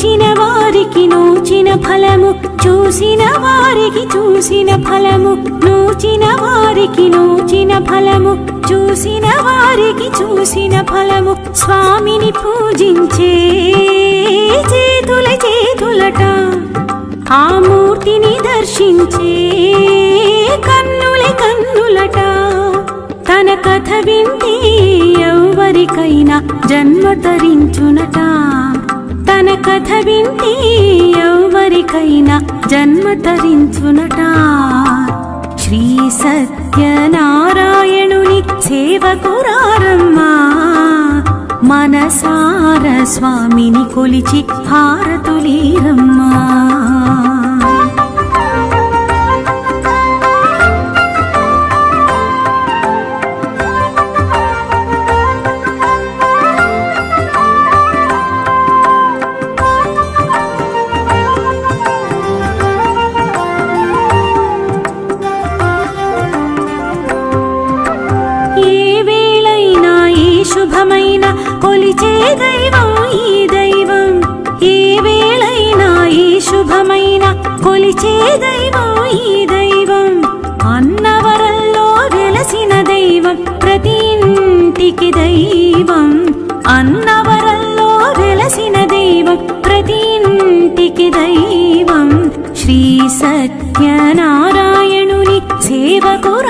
నూచిన వారికి నూచిన ఫలము చూసిన వారికి చూసిన ఫలము నూచిన వారికి నూచిన ఫలము చూసిన వారికి చూసిన ఫలము. స్వామిని పూజించే చేతుల చేతులట ఆ మూర్తిని దర్శించే కన్నుల కన్నులట. తన కథ వింటే ఎవరికైనా జన్మ తరించునట. తన కథ వింటే ఎవరికైనా జన్మ తరించునట. శ్రీ సత్యనారాయణుని సేవకురారమ్మా మనసార స్వామిని కొలిచి హారతులీరమ్మా. కొలిచే దైవం ఈ దైవం. ఏ వేళైనా ఏ శుభమైన కొలిచే దైవం ఈ దైవం. అన్నవరంలో వెలసిన దైవం ప్రతి ఇంటికి దైవం. అన్నవరంలో వెలసిన దైవం ప్రతి ఇంటికి దైవం. శ్రీ సత్యనారాయణుని సేవకురారమ్మా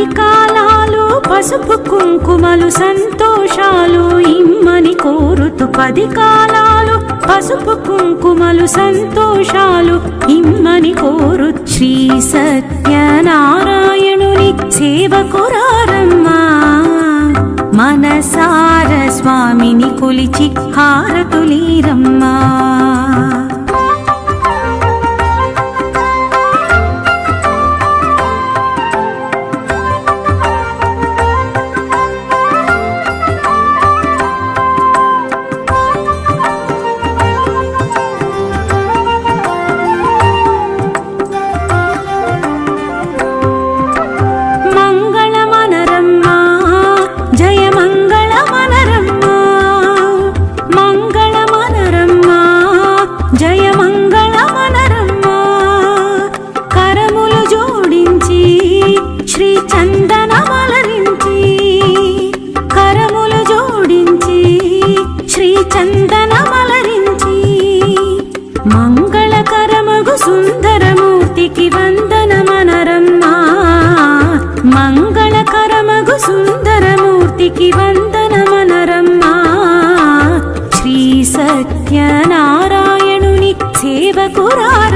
పది కాలాలు పసుపు కుంకుమలు సంతోషాలు ఇమ్మని కోరుతూ పది కాలాలు పసుపు కుంకుమలు సంతోషాలు ఇమ్మని కోరు శ్రీ సత్యనారాయణుని సేవకురారమ్మా మనసార స్వామిని కొలిచి హారతులీరమ్మా.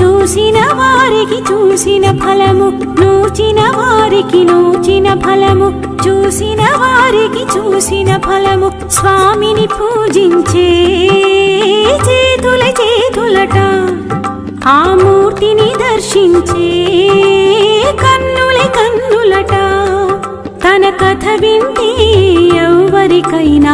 చూసిన వారికి చూసిన ఫలము నూచిన వారికి నూచిన ఫలము చూసిన వారికి చూసిన ఫలము స్వామిని పూజించే చేతుల చేతులట ఆ మూర్తిని దర్శించే కన్నుల కన్నులట. తన కథ వింటే ఎవరికైనా